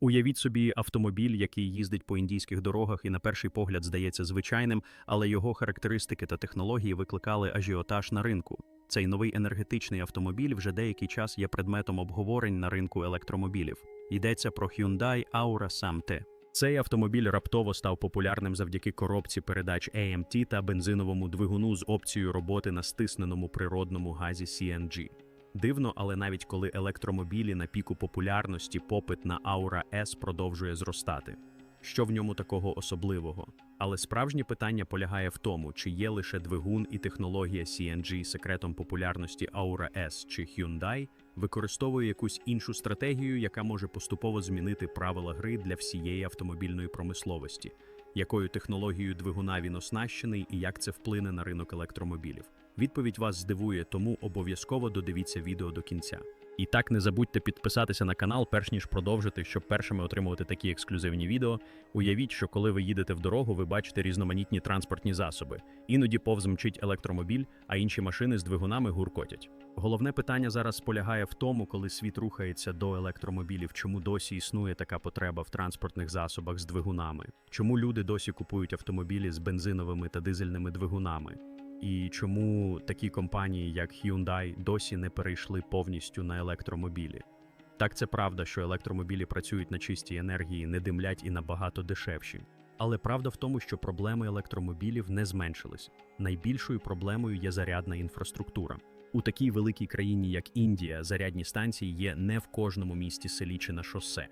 Уявіть собі автомобіль, який їздить по індійських дорогах і на перший погляд здається звичайним, але його характеристики та технології викликали ажіотаж на ринку. Цей новий енергетичний автомобіль вже деякий час є предметом обговорень на ринку електромобілів. Йдеться про Hyundai Aura SAM-T. Цей автомобіль раптово став популярним завдяки коробці передач AMT та бензиновому двигуну з опцією роботи на стисненому природному газі CNG. Дивно, але навіть коли електромобілі на піку популярності, попит на Aura S продовжує зростати. Що в ньому такого особливого? Але справжнє питання полягає в тому, чи є лише двигун і технологія CNG секретом популярності Aura S чи Hyundai використовує якусь іншу стратегію, яка може поступово змінити правила гри для всієї автомобільної промисловості, якою технологією двигуна він оснащений і як це вплине на ринок електромобілів. Відповідь вас здивує, тому обов'язково додивіться відео до кінця. І так не забудьте підписатися на канал, перш ніж продовжити, щоб першими отримувати такі ексклюзивні відео. Уявіть, що коли ви їдете в дорогу, ви бачите різноманітні транспортні засоби. Іноді повз мчить електромобіль, а інші машини з двигунами гуркотять. Головне питання зараз полягає в тому, коли світ рухається до електромобілів, чому досі існує така потреба в транспортних засобах з двигунами, чому люди досі купують автомобілі з бензиновими та дизельними двигунами. І чому такі компанії, як Hyundai, досі не перейшли повністю на електромобілі? Так, це правда, що електромобілі працюють на чистій енергії, не димлять і набагато дешевші. Але правда в тому, що проблеми електромобілів не зменшились. Найбільшою проблемою є зарядна інфраструктура. У такій великій країні, як Індія, зарядні станції є не в кожному місті селі чи на шосе.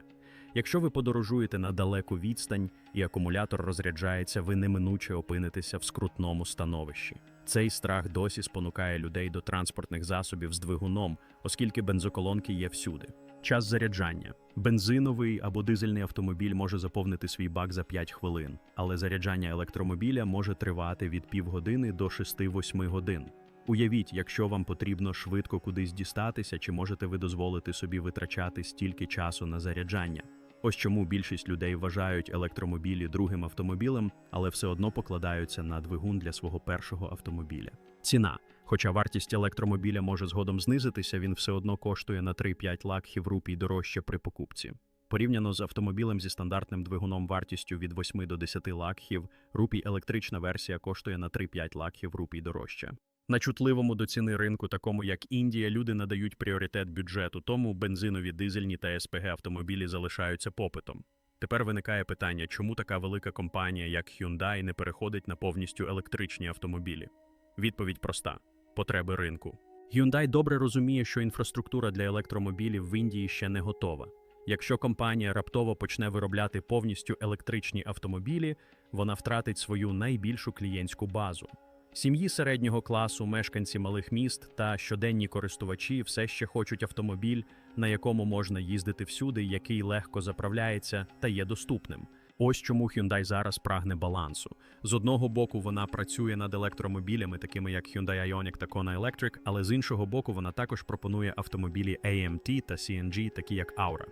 Якщо ви подорожуєте на далеку відстань і акумулятор розряджається, ви неминуче опинитеся в скрутному становищі. Цей страх досі спонукає людей до транспортних засобів з двигуном, оскільки бензоколонки є всюди. Час заряджання. Бензиновий або дизельний автомобіль може заповнити свій бак за 5 хвилин, але заряджання електромобіля може тривати від півгодини до 6-8 годин. Уявіть, якщо вам потрібно швидко кудись дістатися, чи можете ви дозволити собі витрачати стільки часу на заряджання. Ось чому більшість людей вважають електромобілі другим автомобілем, але все одно покладаються на двигун для свого першого автомобіля. Ціна. Хоча вартість електромобіля може згодом знизитися, він все одно коштує на 3-5 лакхів рупій дорожче при покупці. Порівняно з автомобілем зі стандартним двигуном вартістю від 8 до 10 лакхів, рупій електрична версія коштує на 3-5 лакхів рупій дорожче. На чутливому до ціни ринку, такому як Індія, люди надають пріоритет бюджету, тому бензинові, дизельні та СПГ автомобілі залишаються попитом. Тепер виникає питання, чому така велика компанія, як Hyundai, не переходить на повністю електричні автомобілі? Відповідь проста: потреби ринку. Hyundai добре розуміє, що інфраструктура для електромобілів в Індії ще не готова. Якщо компанія раптово почне виробляти повністю електричні автомобілі, вона втратить свою найбільшу клієнтську базу. Сім'ї середнього класу, мешканці малих міст та щоденні користувачі все ще хочуть автомобіль, на якому можна їздити всюди, який легко заправляється та є доступним. Ось чому Hyundai зараз прагне балансу. З одного боку, вона працює над електромобілями, такими як Hyundai Ioniq та Kona Electric, але з іншого боку, вона також пропонує автомобілі AMT та CNG, такі як Aura.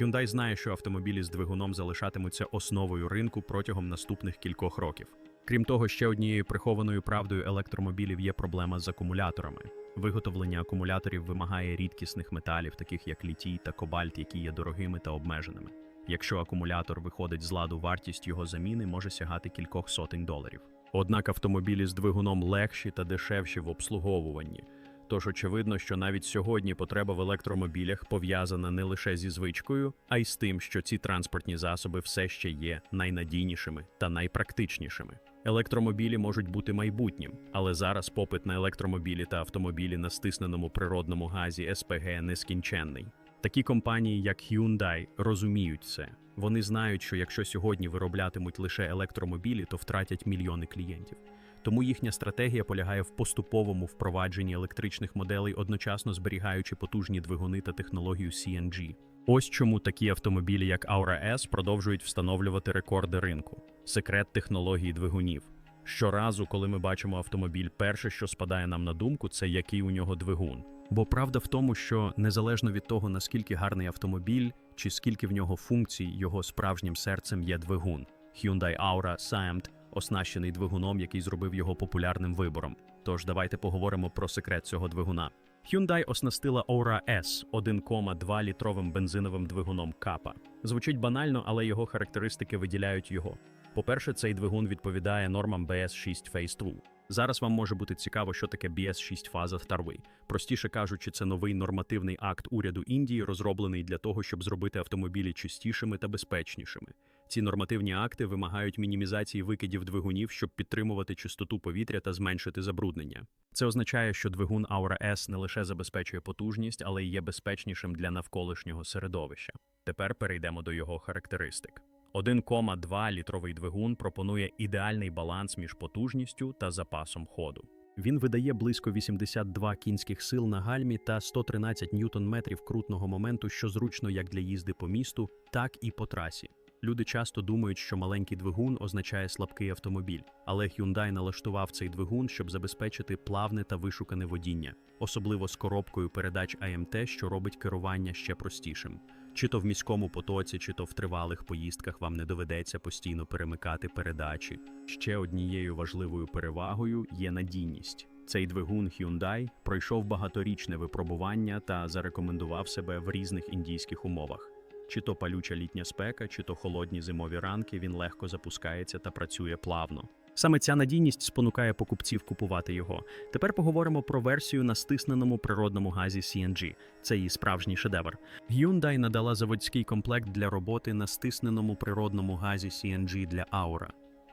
Hyundai знає, що автомобілі з двигуном залишатимуться основою ринку протягом наступних кількох років. Крім того, ще однією прихованою правдою електромобілів є проблема з акумуляторами. Виготовлення акумуляторів вимагає рідкісних металів, таких як літій та кобальт, які є дорогими та обмеженими. Якщо акумулятор виходить з ладу, вартість його заміни може сягати кількох сотень доларів. Однак автомобілі з двигуном легші та дешевші в обслуговуванні. Тож очевидно, що навіть сьогодні потреба в електромобілях пов'язана не лише зі звичкою, а й з тим, що ці транспортні засоби все ще є найнадійнішими та найпрактичнішими. Електромобілі можуть бути майбутнім, але зараз попит на електромобілі та автомобілі на стисненому природному газі СПГ нескінченний. Такі компанії, як Hyundai, розуміють це. Вони знають, що якщо сьогодні вироблятимуть лише електромобілі, то втратять мільйони клієнтів. Тому їхня стратегія полягає в поступовому впровадженні електричних моделей, одночасно зберігаючи потужні двигуни та технологію CNG. Ось чому такі автомобілі, як Aura S, продовжують встановлювати рекорди ринку. Секрет технології двигунів. Щоразу, коли ми бачимо автомобіль, перше, що спадає нам на думку, це який у нього двигун. Бо правда в тому, що незалежно від того, наскільки гарний автомобіль чи скільки в нього функцій, його справжнім серцем є двигун. Hyundai Aura SAMT оснащений двигуном, який зробив його популярним вибором. Тож давайте поговоримо про секрет цього двигуна. Hyundai оснастила Aura S 1,2 літровим бензиновим двигуном Kappa. Звучить банально, але його характеристики виділяють його. По-перше, цей двигун відповідає нормам BS6 Phase 2. Зараз вам може бути цікаво, що таке BS6 фаза вторви. Простіше кажучи, це новий нормативний акт уряду Індії, розроблений для того, щоб зробити автомобілі чистішими та безпечнішими. Ці нормативні акти вимагають мінімізації викидів двигунів, щоб підтримувати чистоту повітря та зменшити забруднення. Це означає, що двигун Aura S не лише забезпечує потужність, але й є безпечнішим для навколишнього середовища. Тепер перейдемо до його характеристик. 1,2 літровий двигун пропонує ідеальний баланс між потужністю та запасом ходу. Він видає близько 82 кінських сил на гальмі та 113 ньютон-метрів крутного моменту, що зручно як для їзди по місту, так і по трасі. Люди часто думають, що маленький двигун означає слабкий автомобіль, але Hyundai налаштував цей двигун, щоб забезпечити плавне та вишукане водіння, особливо з коробкою передач АМТ, що робить керування ще простішим. Чи то в міському потоці, чи то в тривалих поїздках вам не доведеться постійно перемикати передачі. Ще однією важливою перевагою є надійність. Цей двигун Hyundai пройшов багаторічне випробування та зарекомендував себе в різних індійських умовах. Чи то палюча літня спека, чи то холодні зимові ранки він легко запускається та працює плавно. Саме ця надійність спонукає покупців купувати його. Тепер поговоримо про версію на стисненому природному газі CNG. Це її справжній шедевр. Hyundai надала заводський комплект для роботи на стисненому природному газі CNG для Aura.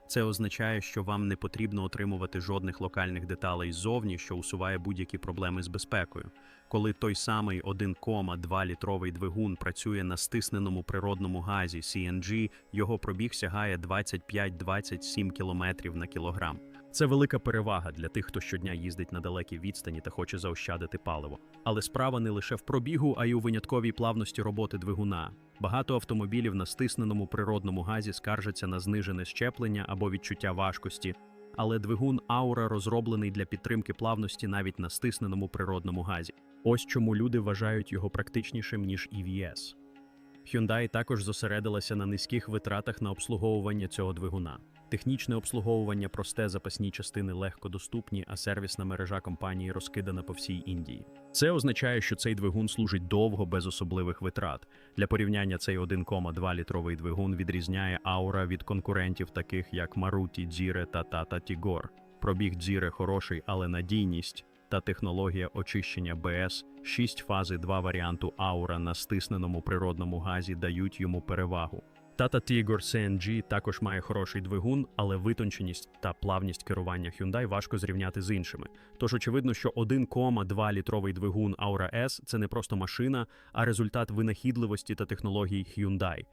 Це означає, що вам не потрібно отримувати жодних локальних деталей ззовні, що усуває будь-які проблеми з безпекою. Коли той самий 1,2 літровий двигун працює на стисненому природному газі CNG, його пробіг сягає 25-27 км на кілограм. Це велика перевага для тих, хто щодня їздить на далекі відстані та хоче заощадити паливо. Але справа не лише в пробігу, а й у винятковій плавності роботи двигуна. Багато автомобілів на стисненому природному газі скаржаться на знижене щеплення або відчуття важкості. Але двигун Aura розроблений для підтримки плавності навіть на стисненому природному газі. Ось чому люди вважають його практичнішим ніж EVS. Hyundai також зосередилася на низьких витратах на обслуговування цього двигуна. Технічне обслуговування просте, запасні частини легко доступні, а сервісна мережа компанії розкидана по всій Індії. Це означає, що цей двигун служить довго без особливих витрат. Для порівняння цей 1,2 літровий двигун відрізняє Aura від конкурентів, таких як Maruti, Dzire та Tata Tigor. Пробіг Dzire хороший, але надійність та технологія очищення БС, 6 фази 2 варіанту Aura на стисненому природному газі дають йому перевагу. Tata Tigor CNG також має хороший двигун, але витонченість та плавність керування Hyundai важко зрівняти з іншими. Тож очевидно, що 1,2 літровий двигун Aura S – це не просто машина, а результат винахідливості та технологій Hyundai.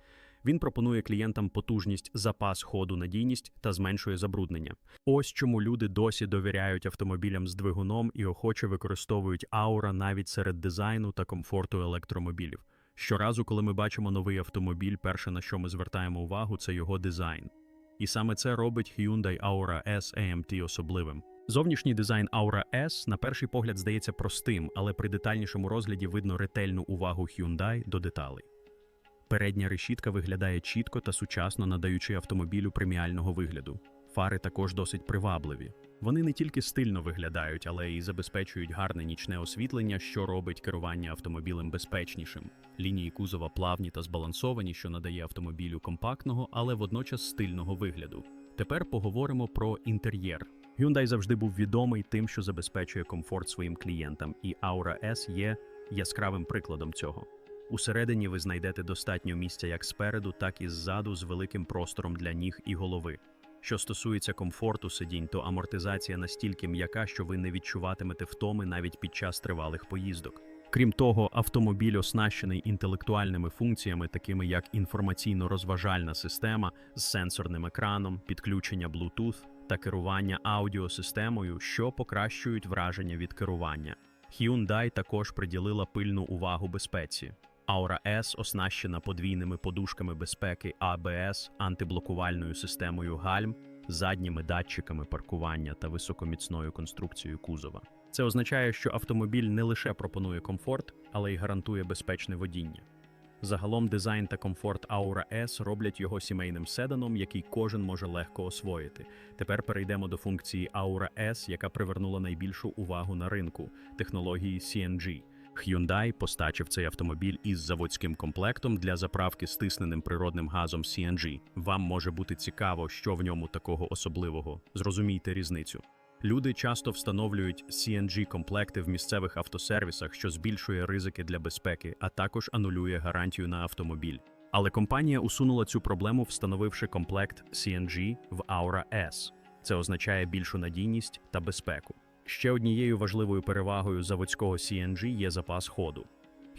Він пропонує клієнтам потужність, запас ходу, надійність та зменшує забруднення. Ось чому люди досі довіряють автомобілям з двигуном і охоче використовують Aura навіть серед дизайну та комфорту електромобілів. Щоразу, коли ми бачимо новий автомобіль, перше на що ми звертаємо увагу, це його дизайн. І саме це робить Hyundai Aura S AMT особливим. Зовнішній дизайн Aura S на перший погляд здається простим, але при детальнішому розгляді видно ретельну увагу Hyundai до деталей. Передня решітка виглядає чітко та сучасно, надаючи автомобілю преміального вигляду. Фари також досить привабливі. Вони не тільки стильно виглядають, але й забезпечують гарне нічне освітлення, що робить керування автомобілем безпечнішим. Лінії кузова плавні та збалансовані, що надає автомобілю компактного, але водночас стильного вигляду. Тепер поговоримо про інтер'єр. Hyundai завжди був відомий тим, що забезпечує комфорт своїм клієнтам, і Aura S є яскравим прикладом цього. Усередині ви знайдете достатньо місця як спереду, так і ззаду з великим простором для ніг і голови. Що стосується комфорту сидінь, то амортизація настільки м'яка, що ви не відчуватимете втоми навіть під час тривалих поїздок. Крім того, автомобіль оснащений інтелектуальними функціями, такими як інформаційно-розважальна система з сенсорним екраном, підключення Bluetooth та керування аудіосистемою, що покращують враження від керування. Hyundai також приділила пильну увагу безпеці. Aura S оснащена подвійними подушками безпеки ABS, антиблокувальною системою гальм, задніми датчиками паркування та високоміцною конструкцією кузова. Це означає, що автомобіль не лише пропонує комфорт, але й гарантує безпечне водіння. Загалом дизайн та комфорт Aura S роблять його сімейним седаном, який кожен може легко освоїти. Тепер перейдемо до функції Aura S, яка привернула найбільшу увагу на ринку технології CNG. Hyundai постачив цей автомобіль із заводським комплектом для заправки стисненим природним газом CNG. Вам може бути цікаво, що в ньому такого особливого. Зрозумійте різницю. Люди часто встановлюють CNG-комплекти в місцевих автосервісах, що збільшує ризики для безпеки, а також анулює гарантію на автомобіль. Але компанія усунула цю проблему, встановивши комплект CNG в Aura S. Це означає більшу надійність та безпеку. Ще однією важливою перевагою заводського CNG є запас ходу.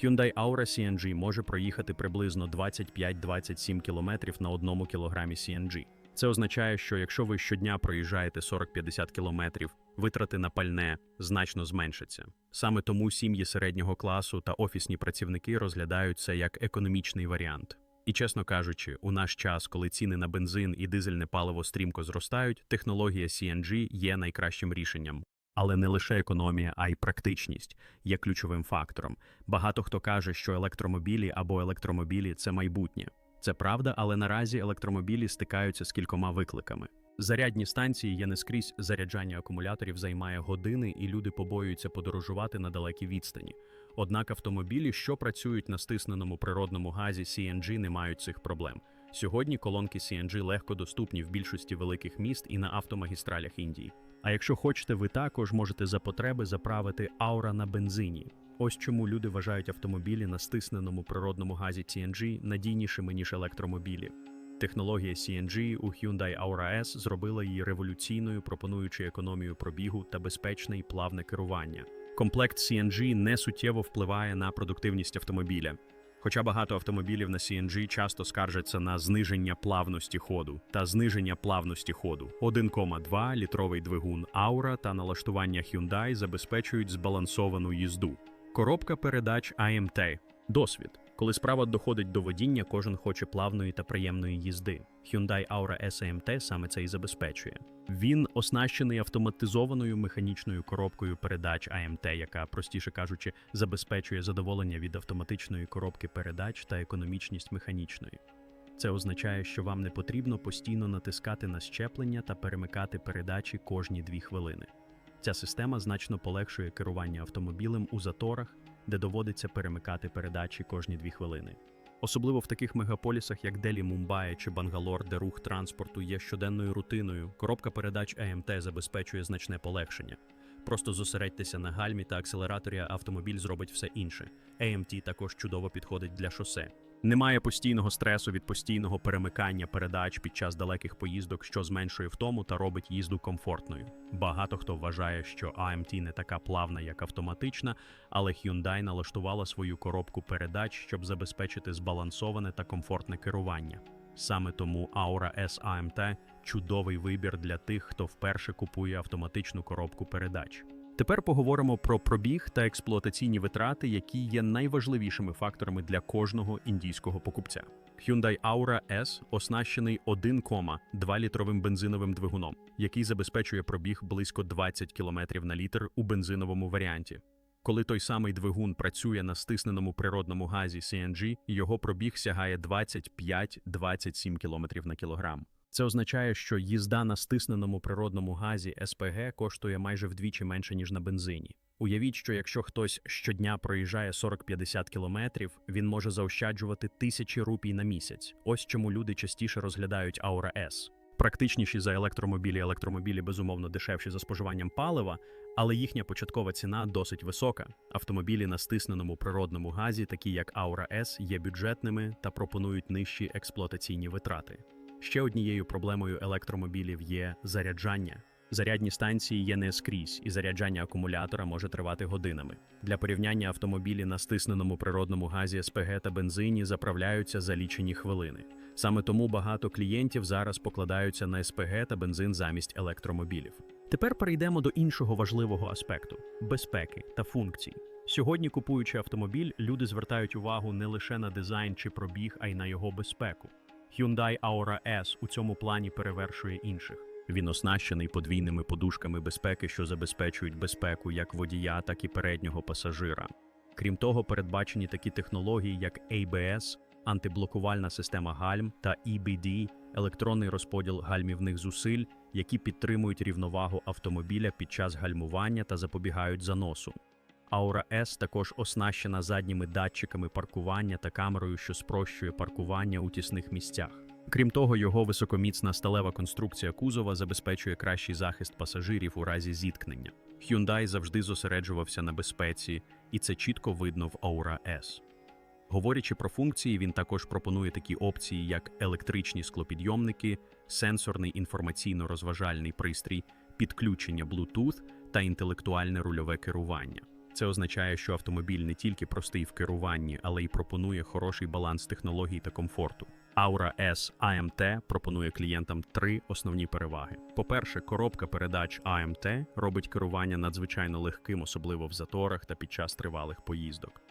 Hyundai Aura CNG може проїхати приблизно 25-27 км на одному кілограмі CNG. Це означає, що якщо ви щодня проїжджаєте 40-50 км, витрати на пальне значно зменшаться. Саме тому сім'ї середнього класу та офісні працівники розглядають це як економічний варіант. І чесно кажучи, у наш час, коли ціни на бензин і дизельне паливо стрімко зростають, технологія CNG є найкращим рішенням. Але не лише економія, а й практичність є ключовим фактором. Багато хто каже, що електромобілі або електромобілі це майбутнє. Це правда, але наразі електромобілі стикаються з кількома викликами. Зарядні станції є не скрізь заряджання акумуляторів займає години, і люди побоюються подорожувати на далекі відстані. Однак автомобілі, що працюють на стисненому природному газі CNG, не мають цих проблем. Сьогодні колонки CNG легко доступні в більшості великих міст і на автомагістралях Індії. А якщо хочете, ви також можете за потреби заправити аура на бензині. Ось чому люди вважають автомобілі на стисненому природному газі CNG надійнішими ніж електромобілі. Технологія CNG у Hyundai Aura S зробила її революційною, пропонуючи економію пробігу та безпечне і плавне керування. Комплект CNG не суттєво впливає на продуктивність автомобіля. Хоча багато автомобілів на CNG часто скаржаться на зниження плавності ходу та зниження плавності ходу. 1,2 літровий двигун Aura та налаштування Hyundai забезпечують збалансовану їзду. Коробка передач AMT. Досвід. Коли справа доходить до водіння, кожен хоче плавної та приємної їзди. Hyundai Aura S-AMT саме це і забезпечує. Він оснащений автоматизованою механічною коробкою передач AMT, яка, простіше кажучи, забезпечує задоволення від автоматичної коробки передач та економічність механічної. Це означає, що вам не потрібно постійно натискати на щеплення та перемикати передачі кожні дві хвилини. Ця система значно полегшує керування автомобілем у заторах, де доводиться перемикати передачі кожні дві хвилини. Особливо в таких мегаполісах, як Делі, Мумбаї чи Бангалор, де рух транспорту є щоденною рутиною, коробка передач АМТ забезпечує значне полегшення. Просто зосередьтеся на гальмі та акселераторі, а автомобіль зробить все інше. AMT також чудово підходить для шосе. Немає постійного стресу від постійного перемикання передач під час далеких поїздок, що зменшує втому та робить їзду комфортною. Багато хто вважає, що AMT не така плавна, як автоматична, але Hyundai налаштувала свою коробку передач, щоб забезпечити збалансоване та комфортне керування. Саме тому Aura S AMT – чудовий вибір для тих, хто вперше купує автоматичну коробку передач. Тепер поговоримо про пробіг та експлуатаційні витрати, які є найважливішими факторами для кожного індійського покупця. Hyundai Aura S оснащений 1,2 літровим бензиновим двигуном, який забезпечує пробіг близько 20 км на літр у бензиновому варіанті. Коли той самий двигун працює на стисненому природному газі CNG, його пробіг сягає 25-27 км на кілограм. Це означає, що їзда на стисненому природному газі СПГ коштує майже вдвічі менше, ніж на бензині. Уявіть, що якщо хтось щодня проїжджає 40-50 кілометрів, він може заощаджувати тисячі рупій на місяць. Ось чому люди частіше розглядають Aura S. Практичніші за електромобілі, електромобілі безумовно дешевші за споживанням палива, але їхня початкова ціна досить висока. Автомобілі на стисненому природному газі, такі як Aura S, є бюджетними та пропонують нижчі експлуатаційні витрати. Ще однією проблемою електромобілів є заряджання. Зарядні станції є не скрізь, і заряджання акумулятора може тривати годинами. Для порівняння автомобілі на стисненому природному газі СПГ та бензині заправляються за лічені хвилини. Саме тому багато клієнтів зараз покладаються на СПГ та бензин замість електромобілів. Тепер перейдемо до іншого важливого аспекту безпеки та функцій. Сьогодні, купуючи автомобіль, люди звертають увагу не лише на дизайн чи пробіг, а й на його безпеку. Hyundai Aura S у цьому плані перевершує інших. Він оснащений подвійними подушками безпеки, що забезпечують безпеку як водія, так і переднього пасажира. Крім того, передбачені такі технології, як ABS, антиблокувальна система гальм та EBD – електронний розподіл гальмівних зусиль, які підтримують рівновагу автомобіля під час гальмування та запобігають заносу. Aura S також оснащена задніми датчиками паркування та камерою, що спрощує паркування у тісних місцях. Крім того, його високоміцна сталева конструкція кузова забезпечує кращий захист пасажирів у разі зіткнення. Hyundai завжди зосереджувався на безпеці, і це чітко видно в Aura S. Говорячи про функції, він також пропонує такі опції, як електричні склопідйомники, сенсорний інформаційно-розважальний пристрій, підключення Bluetooth та інтелектуальне рульове керування. Це означає, що автомобіль не тільки простий в керуванні, але й пропонує хороший баланс технологій та комфорту. Aura S AMT пропонує клієнтам три основні переваги. По-перше, коробка передач AMT робить керування надзвичайно легким, особливо в заторах та під час тривалих поїздок.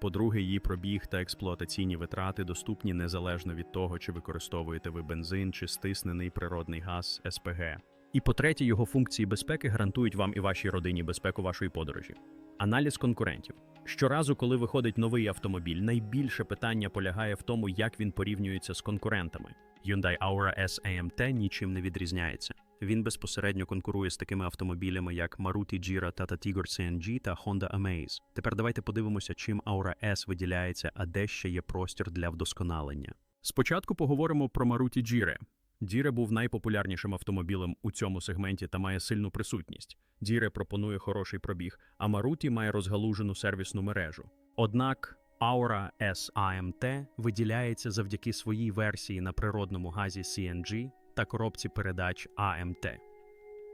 По-друге, її пробіг та експлуатаційні витрати доступні незалежно від того, чи використовуєте ви бензин чи стиснений природний газ СПГ. І по-третє, його функції безпеки гарантують вам і вашій родині безпеку вашої подорожі. Аналіз конкурентів. Щоразу, коли виходить новий автомобіль, найбільше питання полягає в тому, як він порівнюється з конкурентами. Hyundai Aura S AMT нічим не відрізняється. Він безпосередньо конкурує з такими автомобілями, як Maruti Jira, Tata Tigor CNG та Honda Amaze. Тепер давайте подивимося, чим Aura S виділяється, а де ще є простір для вдосконалення. Спочатку поговоримо про Maruti Jira. Діре був найпопулярнішим автомобілем у цьому сегменті та має сильну присутність. Діре пропонує хороший пробіг, а Маруті має розгалужену сервісну мережу. Однак Aura S AMT виділяється завдяки своїй версії на природному газі CNG та коробці передач AMT.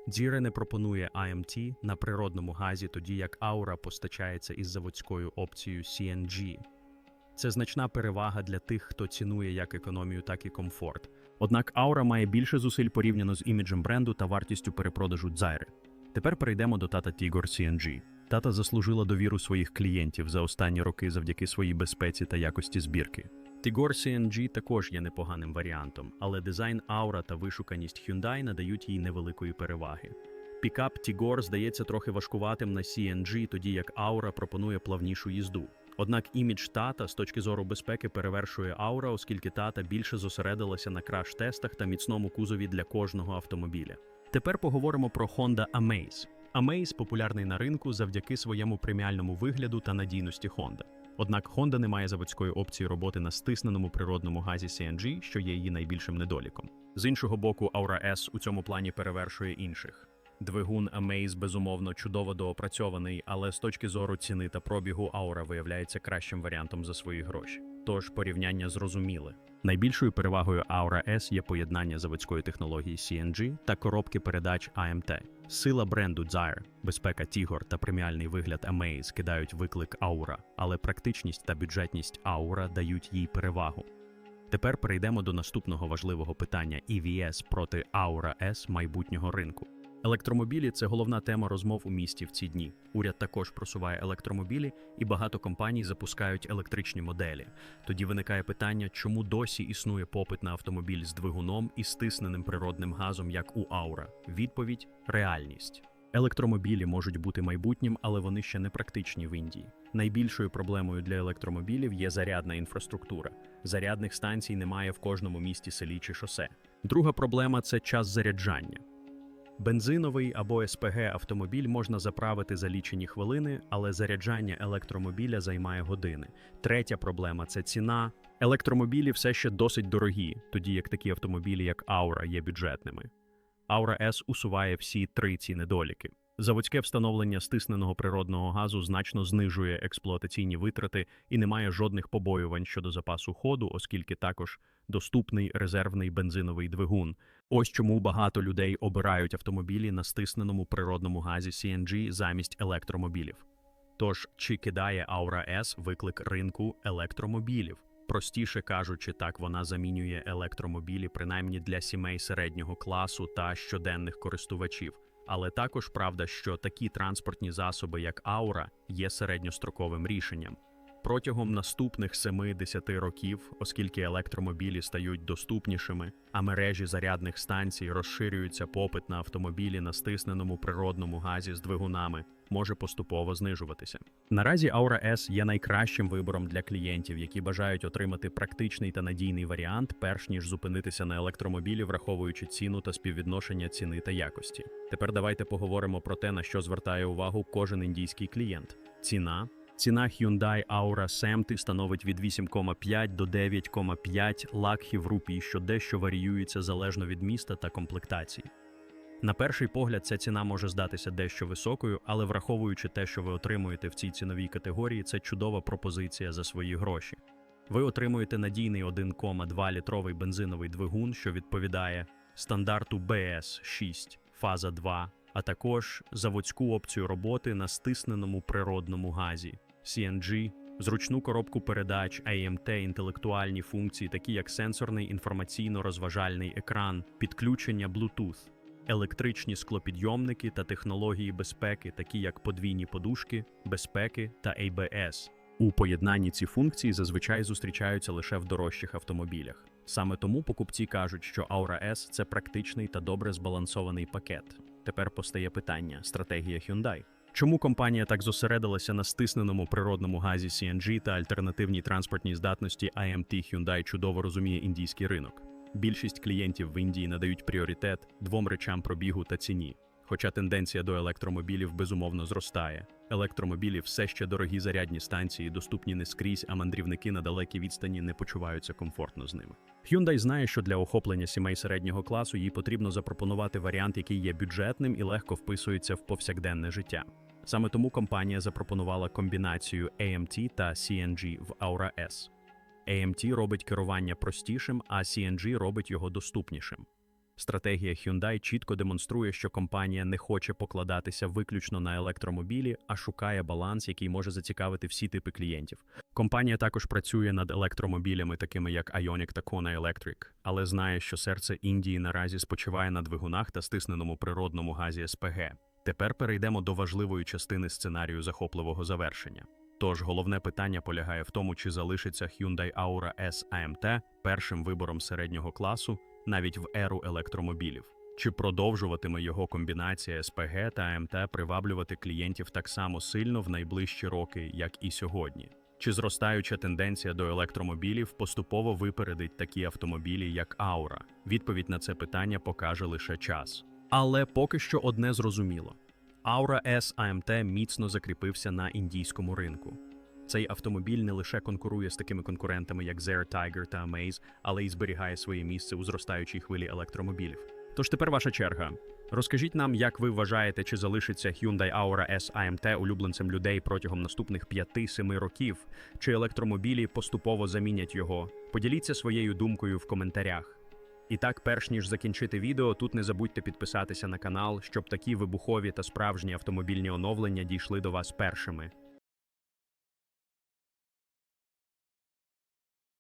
Діре не пропонує AMT на природному газі, тоді як Aura постачається із заводською опцією CNG. Це значна перевага для тих, хто цінує як економію, так і комфорт. Однак Aura має більше зусиль порівняно з іміджем бренду та вартістю перепродажу Дзайри. Тепер перейдемо до Tata Tigor CNG. Tata заслужила довіру своїх клієнтів за останні роки завдяки своїй безпеці та якості збірки. Tigor CNG також є непоганим варіантом, але дизайн Aura та вишуканість Hyundai надають їй невеликої переваги. Пікап Tigor здається трохи важкуватим на CNG, тоді як Aura пропонує плавнішу їзду. Однак імідж Тата з точки зору безпеки перевершує Аура, оскільки Тата більше зосередилася на краш-тестах та міцному кузові для кожного автомобіля. Тепер поговоримо про Honda Amaze. Amaze популярний на ринку завдяки своєму преміальному вигляду та надійності Honda. Однак Honda не має заводської опції роботи на стисненому природному газі CNG, що є її найбільшим недоліком. З іншого боку, Aura S у цьому плані перевершує інших. Двигун Amaze, безумовно, чудово доопрацьований, але з точки зору ціни та пробігу Aura виявляється кращим варіантом за свої гроші. Тож порівняння зрозуміле. Найбільшою перевагою Aura S є поєднання заводської технології CNG та коробки передач AMT. Сила бренду Dzire, безпека Tigor та преміальний вигляд Amaze кидають виклик Aura, але практичність та бюджетність Aura дають їй перевагу. Тепер перейдемо до наступного важливого питання EVS проти Aura S майбутнього ринку. Електромобілі це головна тема розмов у місті в ці дні. Уряд також просуває електромобілі, і багато компаній запускають електричні моделі. Тоді виникає питання, чому досі існує попит на автомобіль з двигуном і стисненим природним газом, як у Аура. Відповідь реальність. Електромобілі можуть бути майбутнім, але вони ще не практичні в Індії. Найбільшою проблемою для електромобілів є зарядна інфраструктура. Зарядних станцій немає в кожному місті селі чи шосе. Друга проблема це час заряджання. Бензиновий або СПГ автомобіль можна заправити за лічені хвилини, але заряджання електромобіля займає години. Третя проблема це ціна. Електромобілі все ще досить дорогі, тоді як такі автомобілі, як Aura, є бюджетними. Aura S усуває всі три ці недоліки. Заводське встановлення стисненого природного газу значно знижує експлуатаційні витрати і не має жодних побоювань щодо запасу ходу, оскільки також доступний резервний бензиновий двигун. Ось чому багато людей обирають автомобілі на стисненому природному газі CNG замість електромобілів. Тож, чи кидає Aura S виклик ринку електромобілів? Простіше кажучи, так вона замінює електромобілі принаймні для сімей середнього класу та щоденних користувачів. Але також правда, що такі транспортні засоби, як Aura, є середньостроковим рішенням. Протягом наступних 7-10 років, оскільки електромобілі стають доступнішими, а мережі зарядних станцій розширюються попит на автомобілі на стисненому природному газі з двигунами, може поступово знижуватися. Наразі Aura S є найкращим вибором для клієнтів, які бажають отримати практичний та надійний варіант, перш ніж зупинитися на електромобілі, враховуючи ціну та співвідношення ціни та якості. Тепер давайте поговоримо про те, на що звертає увагу кожен індійський клієнт. Ціна. Ціна Hyundai Aura Semti становить від 8,5 до 9,5 лакхів рупій, що дещо варіюється залежно від міста та комплектації. На перший погляд, ця ціна може здатися дещо високою, але враховуючи те, що ви отримуєте в цій ціновій категорії, це чудова пропозиція за свої гроші. Ви отримуєте надійний 1,2 літровий бензиновий двигун, що відповідає стандарту BS6 фаза 2, а також заводську опцію роботи на стисненому природному газі CNG, зручну коробку передач, AMT, інтелектуальні функції, такі як сенсорний інформаційно-розважальний екран, підключення Bluetooth, електричні склопідйомники та технології безпеки, такі як подвійні подушки, безпеки та ABS. У поєднанні ці функції зазвичай зустрічаються лише в дорожчих автомобілях. Саме тому покупці кажуть, що Aura S – це практичний та добре збалансований пакет. Тепер постає питання: стратегія Hyundai. Чому компанія так зосередилася на стисненому природному газі CNG та альтернативній транспортній здатності IMT Hyundai чудово розуміє індійський ринок? Більшість клієнтів в Індії надають пріоритет двом речам пробігу та ціні. Хоча тенденція до електромобілів безумовно зростає. Електромобілі все ще дорогі зарядні станції, доступні не скрізь, а мандрівники на далекій відстані не почуваються комфортно з ними. Hyundai знає, що для охоплення сімей середнього класу їй потрібно запропонувати варіант, який є бюджетним і легко вписується в повсякденне життя. Саме тому компанія запропонувала комбінацію AMT та CNG в Aura S. AMT робить керування простішим, а CNG робить його доступнішим. Стратегія Hyundai чітко демонструє, що компанія не хоче покладатися виключно на електромобілі, а шукає баланс, який може зацікавити всі типи клієнтів. Компанія також працює над електромобілями, такими як Ioniq та Kona Electric, але знає, що серце Індії наразі спочиває на двигунах та стисненому природному газі СПГ. Тепер перейдемо до важливої частини сценарію захопливого завершення. Тож головне питання полягає в тому, чи залишиться Hyundai Aura S AMT першим вибором середнього класу навіть в еру електромобілів. Чи продовжуватиме його комбінація СПГ та АМТ приваблювати клієнтів так само сильно в найближчі роки, як і сьогодні? Чи зростаюча тенденція до електромобілів поступово випередить такі автомобілі, як Аура? Відповідь на це питання покаже лише час. Але поки що одне зрозуміло: Aura S AMT міцно закріпився на індійському ринку. Цей автомобіль не лише конкурує з такими конкурентами, як Zero Tiger та Amaze, але й зберігає своє місце у зростаючій хвилі електромобілів. Тож тепер ваша черга. Розкажіть нам, як ви вважаєте, чи залишиться Hyundai Aura S AMT улюбленцем людей протягом наступних 5-7 років, чи електромобілі поступово замінять його? Поділіться своєю думкою в коментарях. І так, перш ніж закінчити відео, тут не забудьте підписатися на канал, щоб такі вибухові та справжні автомобільні оновлення дійшли до вас першими.